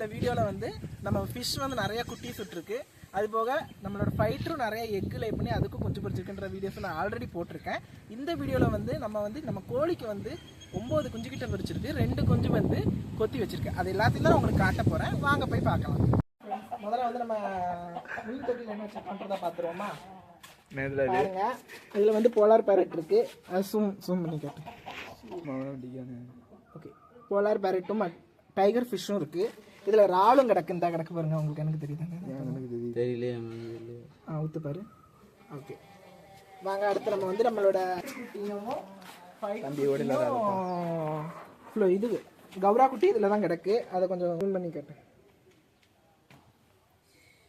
இந்த வீடியோவில் வந்து நம்ம ஃபிஷ் வந்து நிறைய குட்டீஸ் விட்டுருக்கு. அது போக நம்மளோட ஃபைட்டரும் நிறைய எக் லை பண்ணி அதுக்கும் குஞ்சு பொரிச்சிருக்குன்ற வீடியோஸ் நான் ஆல்ரெடி போட்டிருக்கேன். இந்த வீடியோவில் வந்து நம்ம வந்து நம்ம கோழிக்கு வந்து ஒம்பது குஞ்சு கிட்ட பொரிச்சிருக்கு ரெண்டு குஞ்சு வந்து கொத்தி வச்சிருக்கு. அது எல்லாத்தையும் தான் உங்களுக்கு காட்ட போகிறேன் வாங்க போய் பார்க்கலாம். முதல்ல வந்து நம்ம மீன் தொட்டியில் என்ன செக் பண்ணுறதா பார்த்துருவோமா? பாருங்க. இதில் வந்து போலார் பேரட் இருக்கு. சூம் சூம் பண்ணி கேட்டேன் ஓகே போலார் பேரட்டும் டைகர் ஃபிஷ்ஷும் இருக்கு. இதில் இறாலும் கிடக்கு இந்த கிடக்கு பாருங்க உங்களுக்கு எனக்கு தெரியுதாங்க? தெரியலையே ஆ ஊத்து பாரு. ஓகே. வாங்க அடுத்து நம்ம வந்து நம்மளோட ஃபுல்லோ இது. கௌரா குட்டி இதில் தான் கிடக்கு. அதை கொஞ்சம் zoom பண்ணி கேட்டேன்.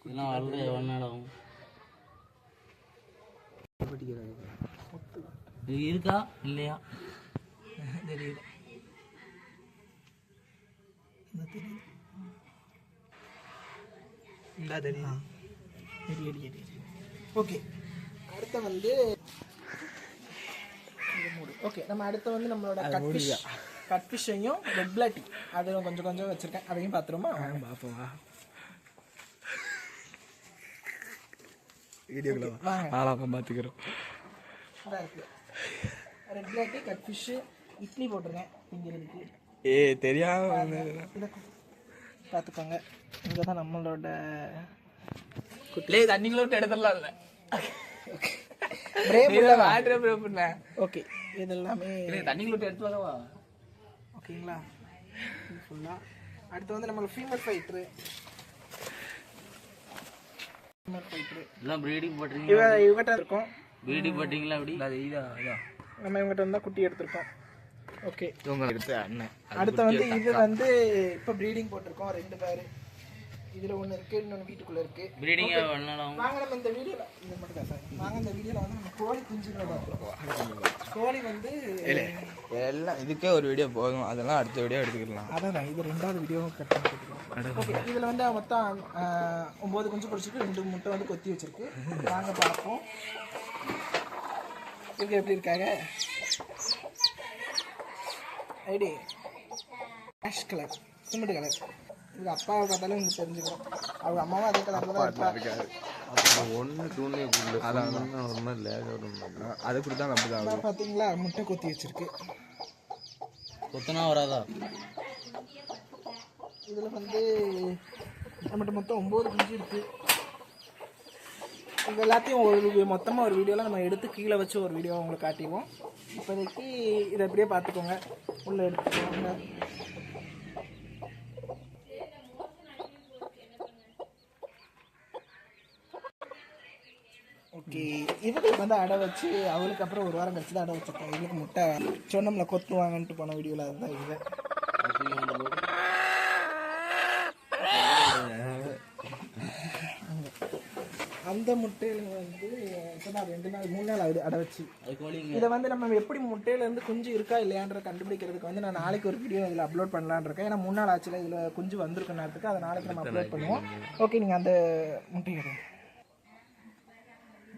இதெல்லாம் வளர்ந்து எவ்வளோ நாள் ஆகும்? இது இருக்கா? இல்லையா? தெரியல இந்த தெரியும் ஓகே. அடுத்து வந்து ஓகே நம்ம அடுத்து வந்து நம்மளோட கட்ஃபிஷ் கட்ஃபிஷ்ஷையும் ரெட் பிளாட்டி அதையும் கொஞ்சம் கொஞ்சம் வச்சிருக்கேன். அதையும் பார்த்துருமா பார்ப்போம் வீடியோக்குள்ள வாங்க. ஆளாப்ப பார்த்துக்கிறோம் ரெட் பிளாட்டி கட்ஃபிஷ்ஷு இட்லி போட்டிருக்கேன். திங்கிறதுக்கு ஏ தெரியாம பார்த்துக்கோங்க இங்கே தான் நம்மளோட லே தண்ணிக்குள்ள விட்டு எடுத்துடலாம் இல்ல. பிரேவ் ஆட்ரே ப்ரோ பண்ண. ஓகே இது எல்லாமே தண்ணிக்குள்ள விட்டு எடுத்து வரவா? ஓகேங்களா ஃபுல்லாக அடுத்து வந்து நம்மளுக்கு ஃபீமேல் ஃபைட்ரு ஃபீமேல் ஃபைட்ரு எல்லாம் ப்ரீடிங் போட்டுறீங்க இவ இவகிட்ட இருக்கோம். ப்ரீடிங் போட்டிங்களா அப்படி? இதா இதான் நம்ம இவங்ககிட்ட இருந்தால் குட்டி எடுத்திருக்கோம் ஓகே இவங்க எடுத்து அண்ணன். அடுத்து வந்து இது வந்து இப்போ ப்ரீடிங் போட்டிருக்கோம் ரெண்டு பேர். இதில் ஒன்று இருக்குது இன்னொன்று வீட்டுக்குள்ளே இருக்குது ப்ரீடிங் வாங்க நம்ம இந்த வீடியோவில் இது மட்டும் தான் சார் வாங்க இந்த வீடியோவில் வந்து நம்ம கோழி குஞ்சுகளை பார்க்குறோம் கோழி வந்து எல்லாம் இதுக்கே ஒரு வீடியோ போதும். அதெல்லாம் அடுத்த வீடியோ எடுத்துக்கலாம். அதான் இது ரெண்டாவது வீடியோ கட் ஓகே இதில் வந்து மொத்தம் ஒம்பது குஞ்சு பொரிச்சிருக்கு ரெண்டு முட்டை வந்து கொத்தி வச்சிருக்கு. வாங்க பார்ப்போம். இவங்க எப்படி இருக்காங்க? ஐடி ஆஷ் கலர் சிமெண்ட் கலர் இது அப்பாவை பார்த்தாலும் உங்களுக்கு தெரிஞ்சுக்கிறோம் அவங்க அம்மாவும் அதே கலரில் தான் இருப்பா ஒன்று அதான் ஒரு மாதிரி லேக் வரும் அது கொடுத்தா அப்படிதான் அதான் பார்த்தீங்களா முட்டை கொத்தி வச்சிருக்கு கொத்தனா வராதா இதில் வந்து நம்மகிட்ட மொத்தம் ஒம்பது குஞ்சு இருக்கு இது எல்லாத்தையும் ஒரு மொத்தமாக ஒரு வீடியோவில் நம்ம எடுத்து கீழே வச்சு ஒரு வீடியோ உங்களுக்கு காட்டிடுவோம் இப்போதைக்கு இதை அப்படியே பார்த்துக்கோங்க உள்ளே எடுத்துக்கோங்க. ஓகே. இவங்களுக்கு வந்து அடை வச்சு அவளுக்கு அப்புறம் ஒரு வாரம் கழிச்சு தான் அடை வச்சிருக்கோம் இவளுக்கு முட்டை சொன்னோம்ல கொத்துவாங்கன்ட்டு போன வீடியோவில் அதுதான் இது அந்த முட்டையில வந்து இப்போதான் ரெண்டு நாள் மூணு நாள் ஆகுது அடை வச்சு. இதை வந்து நம்ம எப்படி முட்டையில இருந்து குஞ்சு இருக்கா இல்லையான்ற கண்டுபிடிக்கிறதுக்கு வந்து நான் நாளைக்கு ஒரு வீடியோ இதில் அப்லோட் பண்ணலான்னு இருக்கேன். ஏன்னா மூணு நாள் ஆச்சுல இதில் குஞ்சு வந்திருக்க நேரத்துக்கு அதை நாளைக்கு நம்ம அப்லோட் பண்ணுவோம். ஓகே நீங்கள் அந்த முட்டை எடுங்க.